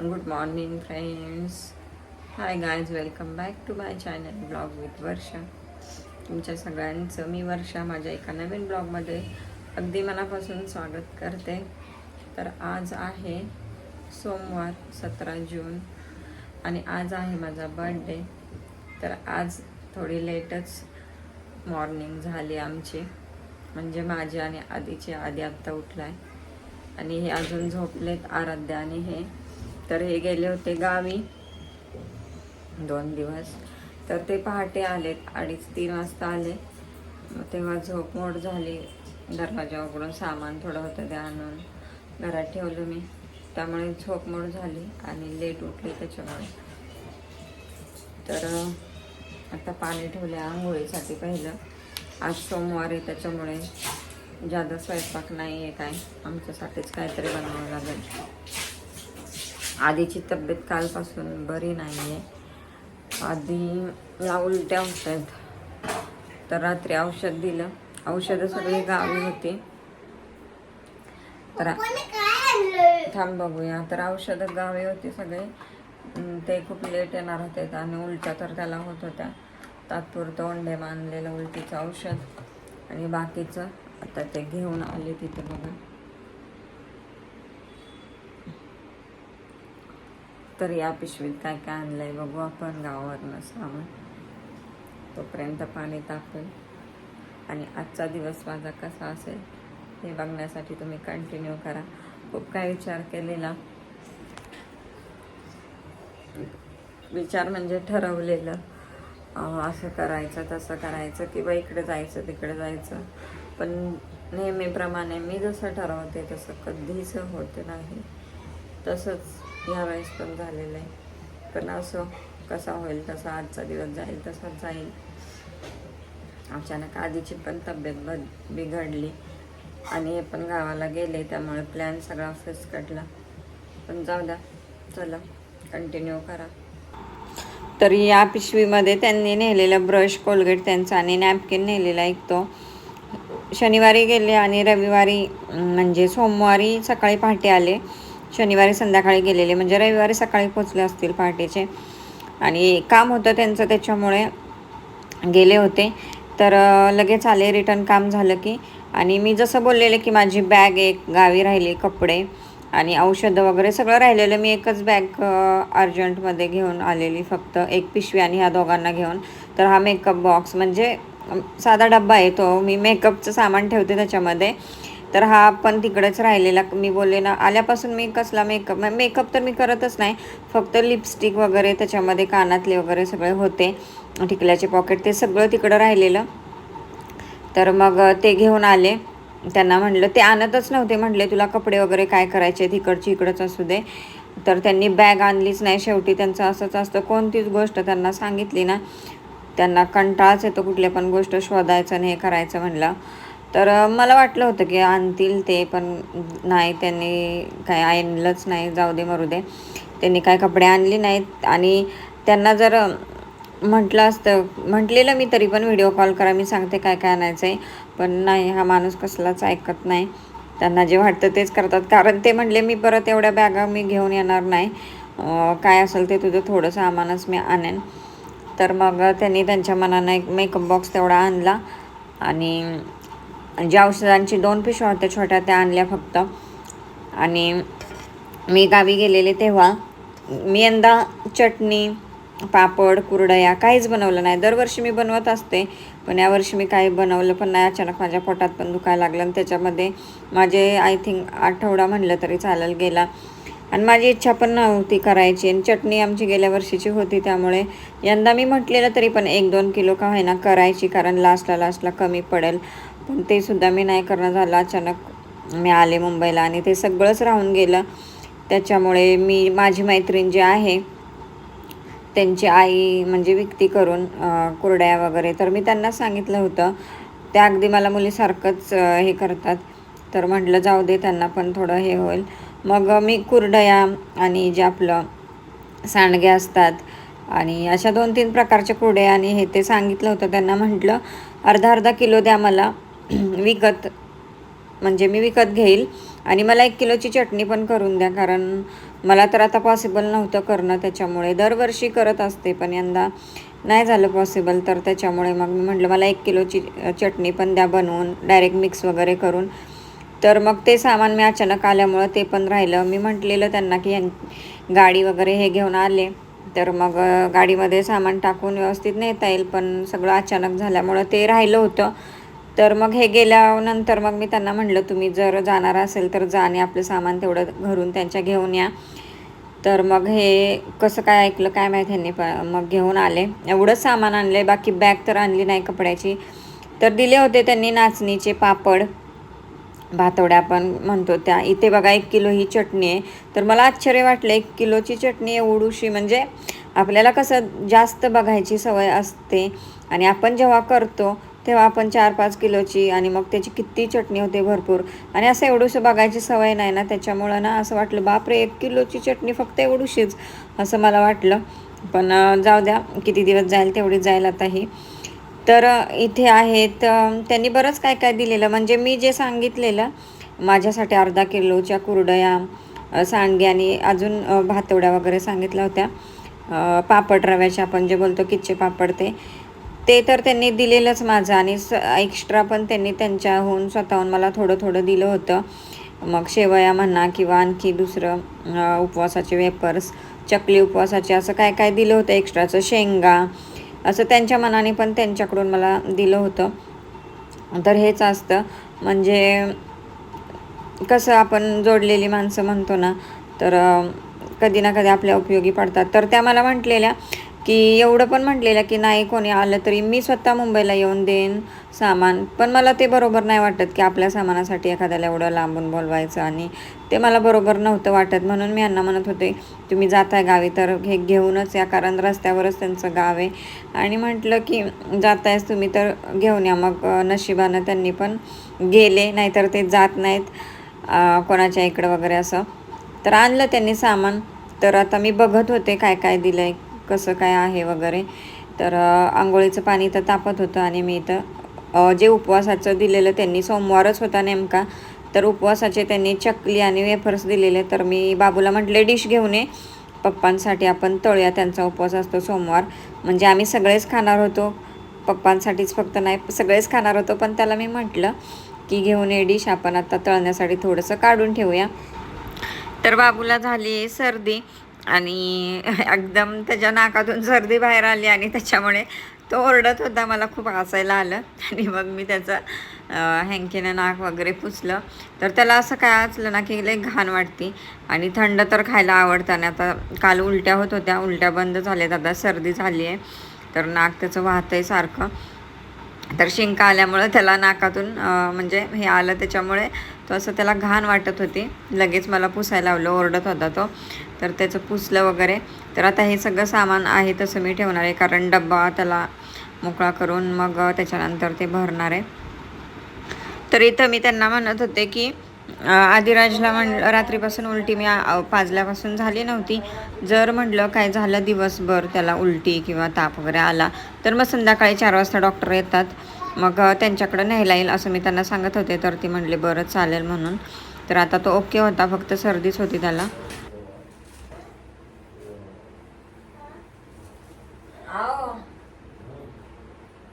Good morning friends hi guys welcome back to my channel blog with Varsha तुमच्या सगळ्यांचं मी वर्षा माझ्या एका नवीन ब्लॉगमध्ये अगदी मनापासून स्वागत करते. तर आज आहे सोमवार सतरा जून आणि आज आहे माझा बर्थडे तर आज थोडी लेटच मॉर्निंग झाली आमची. म्हणजे माझी आणि आधीची आधी आत्ता उठला आहे आणि हे अजून झोपलेत आराध्या आणि हे. तर हे गेले होते गावी. दोन दिवस. तर ते पहाटे आलेत अडीच तीन वाजता आले. मग तेव्हा झोप मोड झाली. दरवाजा उघडून सामान थोडं होतं ते आणून घरात ठेवलं मी. त्यामुळे झोप मोड झाली आणि लेट उठली त्याच्यामुळे. तर आता पाणी ठेवले आंघोळीसाठी पहिलं. आज सोमवार आहे त्याच्यामुळे जादा स्वयंपाक नाही आहे काय. आमच्यासाठीच काहीतरी बनवावं लागेल. आधीची तब्येत कालपासून बरी नाही आहे आधी या उलट्या होत आहेत तर रात्री औषध दिलं. औषधं सगळी गावी होती. तर थांब बघूया. तर औषधं गावी होती सगळे. ते खूप लेट येणार होते आणि उलट्या तर त्याला होत होत्या. तात्पुरतं ओंडे मानलेलं उलटीचं औषध आणि बाकीचं. आता ते घेऊन आले तिथे बघा. तर या पिशवीत काय काय आणलंय बघू आपण गावावरनं सामान. तोपर्यंत पाणी तापेल. आणि आजचा दिवस माझा कसा असेल हे बघण्यासाठी तुम्ही कंटिन्यू करा. खूप काय विचार केलेला. विचार म्हणजे ठरवलेलं. असं करायचं तसं करायचं किंवा इकडे जायचं तिकडे जायचं. पण नेहमीप्रमाणे मी जसं ठरवते तसं कधीच होत नाही. तसंच यावेळेस पण झालेलं आहे. पण असं कसा होईल तसा आजचा दिवस जाईल तसाच जाईल. अचानक आधीची पण तब्येत बद बिघडली. आणि हे पण गावाला गेले त्यामुळे प्लॅन सगळा फिसकटला. पण जाऊ द्या चला कंटिन्यू करा. तर या पिशवीमध्ये त्यांनी नेलेला ब्रश कोलगेट त्यांचा आणि नॅपकिन नेलेला एक तो. शनिवारी गेले आणि रविवारी म्हणजे सोमवारी सकाळी पहाटे आले. शनिवारी संध्याकाळी गेलेले म्हणजे रविवारी सकाळी पोचले असतील पहाटेचे. आणि काम होतं त्यांचं त्याच्यामुळे गेले होते. तर लगेच आले रिटर्न काम झालं की. आणि मी जसं बोललेलं की माझी बॅग एक गावी राहिली कपडे आणि औषधं वगैरे सगळं राहिलेलं. मी एकच बॅग अर्जंटमध्ये घेऊन आलेली फक्त. एक पिशवी आणि ह्या दोघांना घेऊन. तर हा मेकअप बॉक्स म्हणजे साधा डब्बा आहे तो. मी मेकअपचं सामान ठेवते त्याच्यामध्ये. तर हा पण तिकडेच राहिलेला. मी बोलले ना आल्यापासून मी कसला मेकअप मेकअप तर मी करतच नाही. फक्त लिपस्टिक वगैरे त्याच्यामध्ये कानातले वगैरे सगळे होते. टिकल्याचे पॉकेट ते सगळं तिकडं राहिलेलं. तर मग ते घेऊन आले. त्यांना म्हटलं ते आणतच नव्हते. म्हटले तुला कपडे वगैरे काय करायचे? तिकडची इकडंच असू दे. तर त्यांनी बॅग आणलीच नाही. शेवटी त्यांचं असंच असतं. कोणतीच गोष्ट त्यांना सांगितली ना. त्यांना कंटाळाच येतो कुठल्या पण गोष्ट शोधायचं आणि हे करायचं म्हणलं. तर मला वाटलं होतं की आणतील ते पण नाही त्यांनी काय आणलंच नाही जाऊ दे मरू दे. त्यांनी काय कपडे आणले नाहीत. आणि त्यांना जर म्हटलं असतं म्हटलेलं मी तरी पण व्हिडिओ कॉल करा मी सांगते काय काय आणायचं आहे. पण नाही हा माणूस कसलाच ऐकत नाही. त्यांना जे वाटतं तेच करतात. कारण ते म्हटले मी परत एवढ्या बॅगा मी घेऊन येणार नाही. काय असेल ते तुझं थोडं सामानच मी आणेन. तर मग त्यांनी त्यांच्या मनानं एक मेकअप बॉक्स तेवढा आणला. आणि ज्या औषधांची दोन पिशव्या होत्या छोट्या त्या आणल्या फक्त. आणि मी गावी गेलेले तेव्हा मी यंदा चटणी पापड कुरडया काहीच बनवलं नाही. दरवर्षी मी बनवत असते पण यावर्षी मी काही बनवलं पण नाही. अचानक माझ्या पोटात पण दुखायला लागलं आणि त्याच्यामध्ये माझे आय थिंक आठवडा म्हणलं तरी चालेल गेला. आणि माझी इच्छा पण नव्हती करायची आणि चटणी आमची गेल्या वर्षीची होती त्यामुळे यंदा मी म्हटलेलं तरी पण एक दोन किलो का होईना करायची कारण लास्टला लास्टला कमी पडेल. पण ते सुद्धा मी नाही करणं झालं अचानक मी आले मुंबईला आणि ते सगळंच राहून गेलं. त्याच्यामुळे मी माझी मैत्रीण जी आहे त्यांची आई म्हणजे विकती करून कुरड्या वगैरे तर मी त्यांना सांगितलं होतं. त्या अगदी मला मुलीसारखंच हे करतात. तर म्हटलं जाऊ दे त्यांना पण थोडं हे होईल. मग मी कुरडया आणि जे आपलं सांडगे असतात आणि अशा दोन तीन प्रकारचे कुरडे आणि हे ते सांगितलं होतं. त्यांना म्हटलं अर्धा अर्धा किलो द्या मला. विकत म्हणजे मी विकत घेईल. आणि मला एक किलोची चटणी पण करून द्या कारण मला तर आता पॉसिबल नव्हतं करणं त्याच्यामुळे. दरवर्षी करत असते पण यंदा नाही झालं पॉसिबल तर त्याच्यामुळे मग मी म्हटलं मला एक किलोची चटणी पण द्या बनवून डायरेक्ट मिक्स वगैरे करून. तर मग ते सामान मी अचानक आल्यामुळं ते पण राहिलं. मी म्हटलेलं त्यांना की गाडी वगैरे हे घेऊन आले. तर मग गाडीमध्ये सामान टाकून व्यवस्थित नेता येईल पण सगळं अचानक झाल्यामुळं ते राहिलं होतं. तर मग हे गेल्यानंतर मग मी त्यांना म्हटलं तुम्ही जर जाणार असेल तर जा आणि आपलं सामान तेवढं घरून त्यांच्या घेऊन या. तर मग हे कसं काय ऐकलं काय माहीत ह्यांनी प मग घेऊन आले. एवढंच सामान आणलं बाकी बॅग तर आणली नाही कपड्याची. तर दिले होते त्यांनी नाचणीचे पापड भातवड्या आपण म्हणतो त्या. इथे बघा एक किलो ही चटणी आहे. तर मला आश्चर्य वाटलं एक किलोची चटणी एवढूशी म्हणजे आपल्याला कसं जास्त बघायची सवय असते आणि आपण जेव्हा करतो तेव्हा आपण चार पाच किलोची आणि मग त्याची किती चटणी होते भरपूर. आणि असं एवढंसं बघायची सवय नाही ना त्याच्यामुळं ना असं वाटलं बापरे एक किलोची चटणी फक्त एवढूशीच. असं मला वाटलं. पण जाऊ द्या किती दिवस जाईल तेवढी जाईल आता ही तर इथे आहेत त्यांनी बरंच काय काय दिलेलं. म्हणजे मी जे सांगितलेलं माझ्यासाठी अर्धा किलोच्या कुरडया सांडगे आणि अजून भातवड्या वगैरे सांगितल्या होत्या. पापड रव्याचे आपण जे बोलतो किच्चे पापड ते. ते तर त्यांनी दिलेलंच माझं आणि स एक्स्ट्रा पण त्यांनी त्यांच्याहून स्वतःहून मला थोडं थोडं दिलं होतं. मग शेवया म्हणा किंवा आणखी दुसरं उपवासाचे वेपर्स चकली उपवासाचे असं काय काय दिलं होतं एक्स्ट्राचं शेंगा असं त्यांच्या मनाने पण त्यांच्याकडून मला दिलं होतं. तर हेच असतं. म्हणजे कसं आपण जोडलेली माणसं म्हणतो ना तर कधी ना कधी आपल्या उपयोगी पडतात. तर त्या मला म्हटलेल्या की एवढं पण म्हटलेलं की नाही कोणी आलं तरी मी स्वतः मुंबईला येऊन देईन सामान. पण मला ते बरोबर नाही वाटत की आपल्या सामानासाठी एखाद्याला एवढं लांबून बोलवायचं आणि ते मला बरोबर नव्हतं वाटत. म्हणून मी यांना म्हणत होते तुम्ही जाताय गावी तर हे घेऊनच या कारण रस्त्यावरच त्यांचं गाव आहे. आणि म्हटलं की जातायच तुम्ही तर घेऊन या. मग नशिबानं त्यांनी पण गेले नाहीतर ते जात नाहीत कोणाच्या इकडं वगैरे असं. तर आणलं त्यांनी सामान. तर आता मी बघत होते काय काय दिलं आहे कसं काय आहे वगैरे. तर आंघोळीचं पाणी तर तापत होतं आणि मी इथं जे उपवासाचं दिलेलं त्यांनी सोमवारच होता नेमका तर उपवासाचे त्यांनी चकली आणि वेफर्स दिलेले. तर मी बाबूला म्हटले डिश घेऊन ये. पप्पांसाठी आपण तळूया त्यांचा उपवास असतो सोमवार. म्हणजे आम्ही सगळेच खाणार होतो. पप्पांसाठीच फक्त नाही सगळेच खाणार होतो. पण त्याला मी म्हटलं की घेऊन ये डिश आपण आता तळण्यासाठी थोडंसं काढून ठेवूया. तर बाबूला झाली सर्दी. आणि एकदम त्याच्या नाकातून सर्दी बाहेर आली आणि त्याच्यामुळे तो ओरडत होता मला खूप हसायला आलं. आणि मग मी त्याचं हँकीनं नाक वगैरे पुसलं. तर त्याला असं काय असलं ना की लई घाण वाटते. आणि थंड तर खायला आवडतं. आणि आता काल उलट्या होत होत्या. उलट्या बंद झाल्यात. आता सर्दी झाली आहे तर नाक त्याचं वाहतंय आहे सारखं. तर शिंका आल्यामुळं त्याला नाकातून म्हणजे हे आलं त्याच्यामुळे तो असं त्याला घाण वाटत होती. लगेच मला पुसायला लावलं ओरडत होता तो. तर त्याचं पुसलं वगैरे. तर आता हे सगळं सामान आहे तसं मी ठेवणार आहे कारण डब्बा त्याला मोकळा करून मग त्याच्यानंतर ते भरणार आहे. तर इथं मी त्यांना म्हणत होते की आदिराजला म्हण रात्रीपासून उलटी मी पाजल्यापासून झाली नव्हती. जर म्हटलं काय झालं दिवसभर त्याला उलटी किंवा ताप वगैरे आला तर मग संध्याकाळी चार वाजता डॉक्टर येतात. मग त्यांच्याकडं न्यायला येईल असं मी त्यांना सांगत होते तर ती म्हणले बरं चालेल म्हणून. तर आता तो ओके होता फक्त सर्दीच होती त्याला.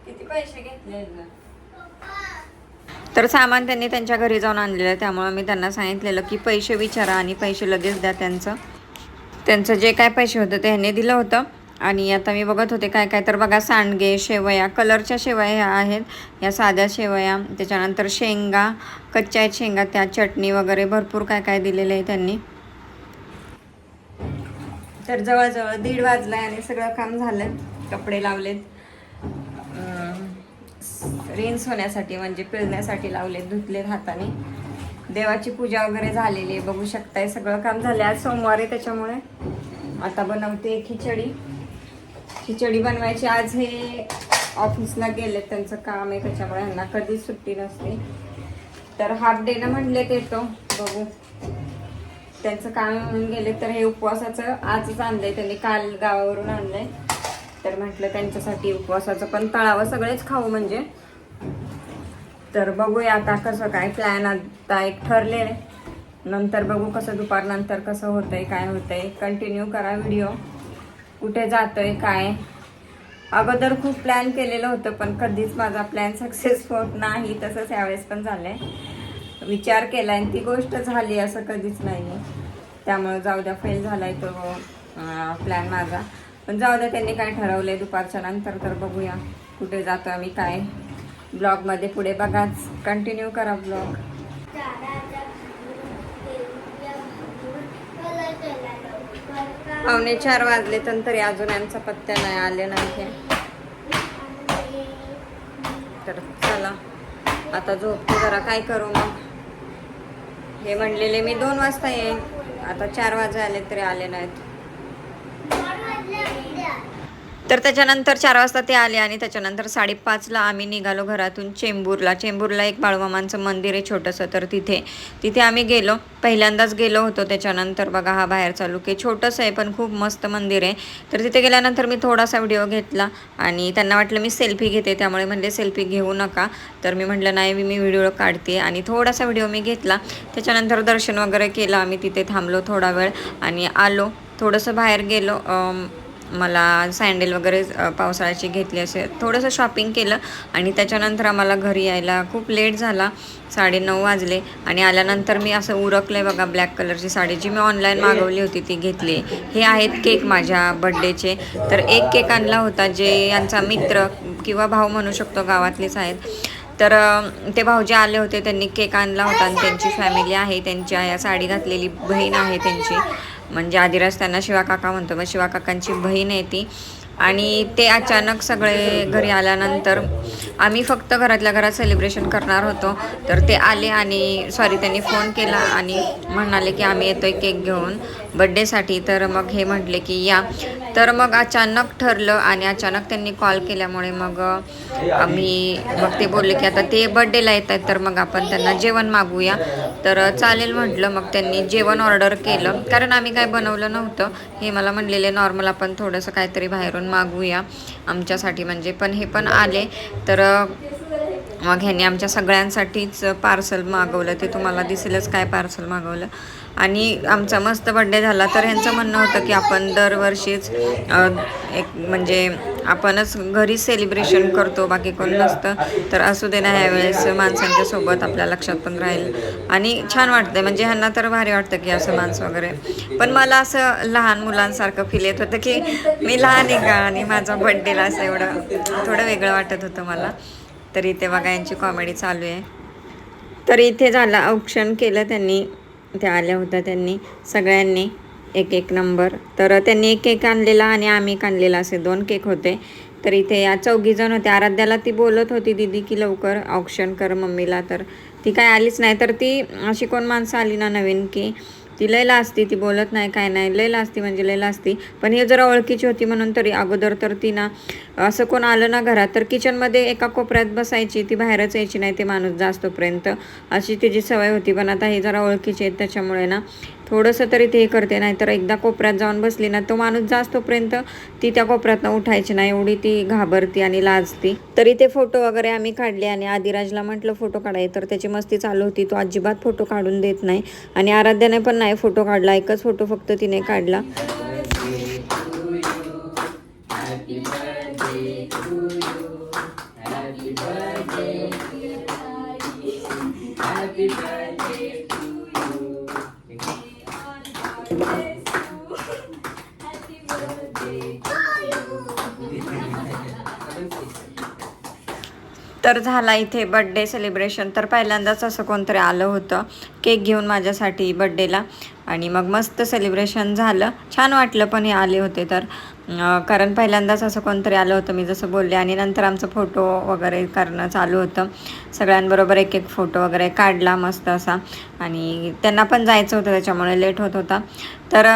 किती पैसे घेतले तर सामान त्यांनी त्यांच्या घरी जाऊन आणलेलं आहे. त्यामुळं मी त्यांना सांगितलेलं की पैसे विचारा आणि पैसे लगेच द्या त्यांचं. त्यांचं जे काय पैसे होतं ते ह्यांनी दिलं होतं. आणि आता मी बघत होते काय काय. तर बघा सांडगे शेवया कलरच्या शेवया ह्या आहेत. या साध्या शेवया त्याच्यानंतर शेंगा कच्च्या आहेत शेंगा त्या चटणी वगैरे भरपूर काय काय दिलेलं आहे त्यांनी. तर जवळजवळ दीड वाजलाय आणि सगळं काम झालं कपडे लावलेत. रेन्स होण्यासाठी म्हणजे पिळण्यासाठी लावले धुतलेत हाताने. देवाची पूजा वगैरे झालेली आहे बघू शकताय. सगळं काम झालं आज सोमवार आहे त्याच्यामुळे. आता बनवते खिचडी. खिचडी बनवायची. आज हे ऑफिसला गेले त्यांचं काम आहे त्याच्यामुळे ह्यांना कधीच सुट्टी नसते. तर हाफ डेनं ते येतो. बघू. त्यांचं काम म्हणून गेले तर हे उपवासाचं आजच आणलंय. त्यांनी काल गावावरून आणलंय. तर म्हटलं त्यांच्यासाठी उपवासाचं पण तळावं सगळेच खाऊ म्हणजे. तर बघूया आता कसं काय प्लॅन आता एक ठरले नंतर बघू कसं दुपारनंतर कसं होतंय काय होतंय. कंटिन्यू करा व्हिडिओ कुठे जातोय काय? अगोदर खूप प्लॅन केलेलं होतं पण कधीच माझा प्लॅन सक्सेस होत नाही. तसंच यावेळेस पण झालंय. विचार केला आणि ती गोष्ट झाली असं कधीच नाही त्यामुळे जाऊ द्या फेल झालाय तो प्लॅन माझा. पण जाऊ द्या त्यांनी काय ठरवलंय दुपारच्या नंतर तर बघूया कुठे जातो आम्ही काय. ब्लॉगमध्ये पुढे बघाच. कंटिन्यू करा ब्लॉग पावणे चार वाजले तर तरी अजून यांचा पत्त्या नाही आले नाही. तर चला आता झोपतो जरा काय करू मग? हे म्हणलेले मी दोन वाजता येईन. आता चार वाजे आले तरी आले नाहीत. तर त्याच्यानंतर चार वाजता ते आले आणि त्याच्यानंतर साडेपाचला आम्ही निघालो घरातून चेंबूरला. चेंबूरला एक बाळूमामांचं मंदिर आहे छोटंसं तर तिथे तिथे आम्ही गेलो. पहिल्यांदाच गेलो होतो त्याच्यानंतर. बघा हा बाहेर चालू की छोटंसं आहे पण खूप मस्त मंदिर आहे. तर तिथे गेल्यानंतर मी थोडासा व्हिडिओ घेतला आणि त्यांना वाटलं मी सेल्फी घेते त्यामुळे म्हणले सेल्फी घेऊ नका. तर मी म्हटलं नाही मी मी व्हिडिओ काढते. आणि थोडासा व्हिडिओ मी घेतला. त्याच्यानंतर दर्शन वगैरे केलं. आम्ही तिथे थांबलो थोडा वेळ आणि आलो. थोडंसं बाहेर गेलो. मला सँडल वगैरे पावसाळ्याची घेतली असे. थोडंसं शॉपिंग केलं आणि त्याच्यानंतर आम्हाला घरी यायला खूप लेट झाला साडेनऊ वाजले. आणि आल्यानंतर मी असं उरकलं आहे बघा ब्लॅक कलरची साडी जी मी ऑनलाईन मागवली होती ती घेतली. हे आहेत केक माझ्या बड्डेचे. तर एक केक आणला होता जे यांचा मित्र किंवा भाऊ म्हणू शकतो गावातलेच आहेत. तर ते भाऊजी आले होते त्यांनी केक आणला होता आणि त्यांची फॅमिली आहे त्यांच्या या साडी घातलेली बहीण आहे त्यांची. म्हणजे आदिराज त्यांना शिवाकाका म्हणतो मग शिवाकाकांची बहीण आहे ती. आणि ते अचानक सगळे घरी आल्यानंतर आम्ही फक्त घरातल्या घरात सेलिब्रेशन करणार होतो. तर ते आले आणि सॉरी त्यांनी फोन केला आणि म्हणाले की आम्ही येतोय केक घेऊन. बड्डेसाठी. तर मग हे म्हटले की या. तर मग अचानक ठरलं आणि अचानक त्यांनी कॉल केल्यामुळे मग आम्ही मग ते बोलले की आता ते बड्डेला येत आहेत तर मग आपण त्यांना जेवण मागूया. तर चालेल म्हटलं मग त्यांनी जेवण ऑर्डर केलं. कारण आम्ही काय बनवलं नव्हतं. हे मला म्हणलेले नॉर्मल आपण थोडंसं काहीतरी बाहेरून मागूया आमच्यासाठी. म्हणजे पण हे पण आले. तर मग ह्यांनी आमच्या सगळ्यांसाठीच पार्सल मागवलं. ते तुम्हाला दिसेलच काय पार्सल मागवलं. आणि आमचा मस्त बड्डे झाला. तर ह्यांचं म्हणणं होतं की आपण दरवर्षीच एक म्हणजे आपणच घरी सेलिब्रेशन करतो बाकी कोण नसतं. तर असू दे ना ह्यावेळेस माणसांच्या सोबत आपल्या लक्षात पण राहील. आणि छान वाटतं म्हणजे ह्यांना तर भारी वाटतं की असं माणसं वगैरे. पण मला असं लहान मुलांसारखं फील येत होतं की मी लहान आहे का? आणि माझा बड्डेला असं एवढं थोडं वेगळं वाटत होतं मला. तरी ते बघा यांची कॉमेडी चालू आहे. तर इथे झालं औक्षण केलं त्यांनी. त्या आल्या होत्या त्यांनी सगळ्यांनी. एक एक नंबर. तर त्यांनी एक केक आणलेला आणि आम्ही एक आणलेला असे दोन केक होते. तर इथे या चौघीजण होते. आराध्याला ती बोलत होती दीदी की लवकर ऑप्शन कर मम्मीला. तर ती काय आलीच नाही. तर ती अशी कोण माणसं आली ना नवीन की ती लैला असती ती बोलत नाही काय नाही. लैला असती म्हणजे लैला असती पण हे जरा ओळखीची होती म्हणून तरी अगोदर तर ती ना असं कोण आलं ना घरात तर किचनमध्ये एका कोपऱ्यात बसायची ती बाहेरच यायची नाही ते माणूस जास्तपर्यंत. अशी तिची सवय होती पण आता ही जरा ओळखीची आहेत त्याच्यामुळे ना थोडंसं तरी ते हे करते नाही तर एकदा कोपऱ्यात जाऊन बसली ना तो माणूस जास्तोपर्यंत ती त्या कोपऱ्यातनं उठायची नाही एवढी ती घाबरती आणि लाजती. तरी ते फोटो वगैरे आम्ही काढले आणि आदिराजला म्हटलं फोटो काढाय तर त्याची मस्ती चालू होती तो अजिबात फोटो काढून देत नाही. आणि आराध्याने पण नाही फोटो काढला एकच फोटो फक्त तिने काढला. तर झाला इथे बड्डे सेलिब्रेशन तर पहिल्यांदाच असं कोणतरी आलं होतं. केक घेऊन माझ्यासाठी बड्डेला आणि मग मस्त सेलिब्रेशन झालं. छान वाटलं पण हे आले होते तर. कारण पहिल्यांदाच असं कोणतरी आलं होतं मी जसं बोलले. आणि नंतर आमचं फोटो वगैरे करणं चालू होतं. सगळ्यांबरोबर एक एक फोटो वगैरे काढला मस्त असा. आणि त्यांना पण जायचं होतं त्याच्यामुळे लेट होत होता. तर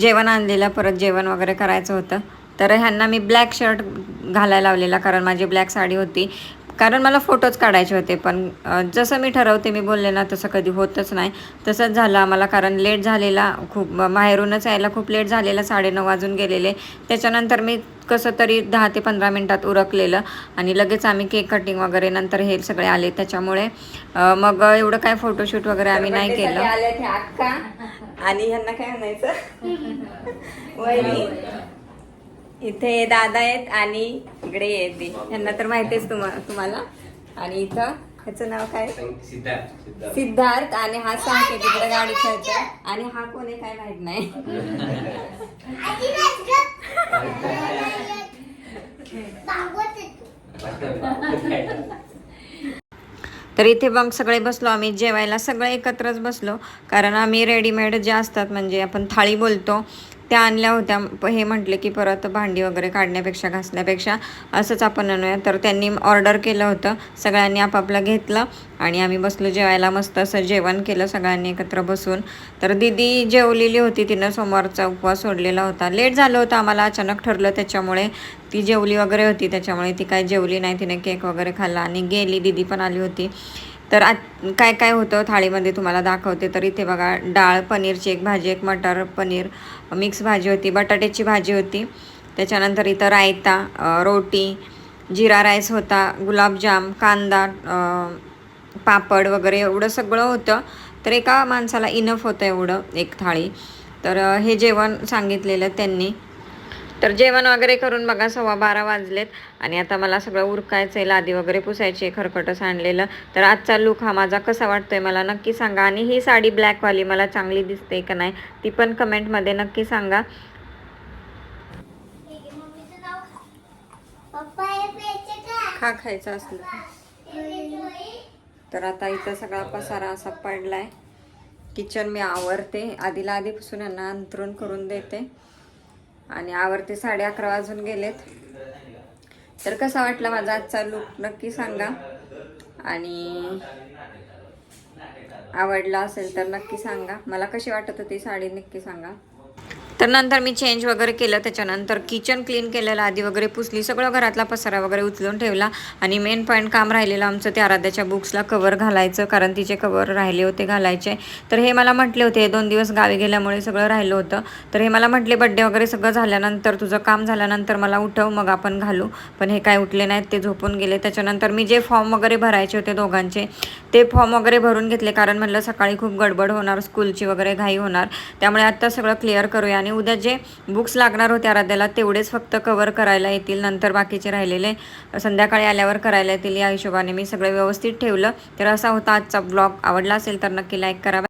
जेवण आणलेलं परत जेवण वगैरे करायचं होतं. तर ह्यांना मी ब्लॅक शर्ट घालायला लावलेला कारण माझी ब्लॅक साडी होती. कारण मला फोटोच काढायचे होते पण जसं मी ठरवते मी बोलले ना तसं कधी होतच नाही. तसंच झालं आम्हाला कारण लेट झालेला खूप बाहेरूनच यायला खूप लेट झालेला साडेनऊ वाजून गेलेले. त्याच्यानंतर मी कसं तरी दहा ते पंधरा मिनटात उरकलेलं आणि लगेच आम्ही केक कटिंग वगैरे नंतर हे सगळे आले. त्याच्यामुळे मग एवढं काय फोटोशूट वगैरे आम्ही नाही केलं. आणि ह्यांना काय म्हणायचं? इथे दादा आहेत आणि इकडे येते. ह्यांना तर माहितीच तुम्हा तुम्हाला. आणि इथं ह्याचं नाव काय? सिद्धार्थ सिद्धार्थ. आणि हा सांगते तिकडे गाडी खेळतोय. आणि हा कोण काय माहीत नाही. तर इथे मग सगळे बसलो. आम्ही जेवायला सगळे एकत्रच बसलो. कारण आम्ही रेडीमेड जे असतात म्हणजे आपण थाळी बोलतो त्या आणल्या होत्या. प- हे म्हटले की परत भांडी वगैरे काढण्यापेक्षा घासण्यापेक्षा असंच आपण आणूया. तर त्यांनी ऑर्डर केलं होतं. सगळ्यांनी आपापलं घेतलं आणि आम्ही बसलो जेवायला मस्त असं जेवण केलं सगळ्यांनी एकत्र बसून. तर दिदी जेवलेली होती. तिनं सोमवारचा उपवास सोडलेला होता. लेट झालं होतं आम्हाला. अचानक ठरलं त्याच्यामुळे ती जेवली वगैरे होती. त्याच्यामुळे ती काय जेवली नाही. तिने केक वगैरे खाल्ला आणि गेली. दिदी पण आली होती. तर आ काय काय होतं थाळीमध्ये तुम्हाला दाखवते. तर इथे बघा डाळ पनीरची एक भाजी एक मटर पनीर मिक्स भाजी होती बटाट्याची भाजी होती. त्याच्यानंतर इथं रायता रोटी जिरा राईस होता गुलाबजाम कांदा पापड वगैरे एवढं सगळं होतं. तर एका माणसाला इनफ होतं एवढं एक थाळी. तर हे जेवण सांगितलेलं त्यांनी. तर जेवण वगैरे करून बघा सव्वा बारा वाजलेत. आणि आता मला सगळं उरकायचं आहे लादी वगैरे पुसायची आहे खरकटं सांडलेलं तर आजचा लुक हा माझा कसा वाटतोय मला नक्की सांगा. आणि ही साडी ब्लॅकवाली मला चांगली दिसते का नाही ती पण कमेंटमध्ये नक्की सांगा. खा खायचं असलं? तर आता इथं सगळा पसारा असा पडलाय. किचन मी आवरते. आधीला आधीपासून यांना अंतरून करून देते. आणि आवरते साडे अकरा वाजून गेलेत. तर कसा वाटला माझा आजचा लुक नक्की सांगा. आणि आवडला असेल तर नक्की सांगा. मला कशी वाटत होती साडी? नक्की सांगा. तर नंतर मी चेंज वगैरे केलं. त्याच्यानंतर किचन क्लीन केलेलं आधी वगैरे पुसली. सगळं घरातला पसारा वगैरे उचलून ठेवला. आणि मेन पॉईंट काम राहिलेलं आमचं ते आराध्याच्या बुक्सला कवर घालायचं. कारण तिचे कवर राहिले होते घालायचे. तर हे मला म्हटले होते. दोन दिवस गावी गेल्यामुळे सगळं राहिलं होतं. तर हे मला म्हटले बड्डे वगैरे सगळं झाल्यानंतर तुझं काम झाल्यानंतर मला उठव मग आपण घालू. पण हे काय उठले नाहीत ते झोपून गेले. त्याच्यानंतर मी जे फॉर्म वगैरे भरायचे होते दोघांचे ते फॉर्म वगैरे भरून घेतले. कारण म्हटलं सकाळी खूप गडबड होणार स्कूलची वगैरे घाई होणार. त्यामुळे आत्ता सगळं क्लिअर करूया आणि उद्या जे बुक्स लागणार होते आराध्याला तेवढेच फक्त कवर करायला येतील. नंतर बाकीचे राहिलेले संध्याकाळी आल्यावर करायला येतील. या हिशोबाने मी सगळं व्यवस्थित ठेवलं. तर असा होता आजचा ब्लॉग आवडला असेल तर नक्की लाईक करा.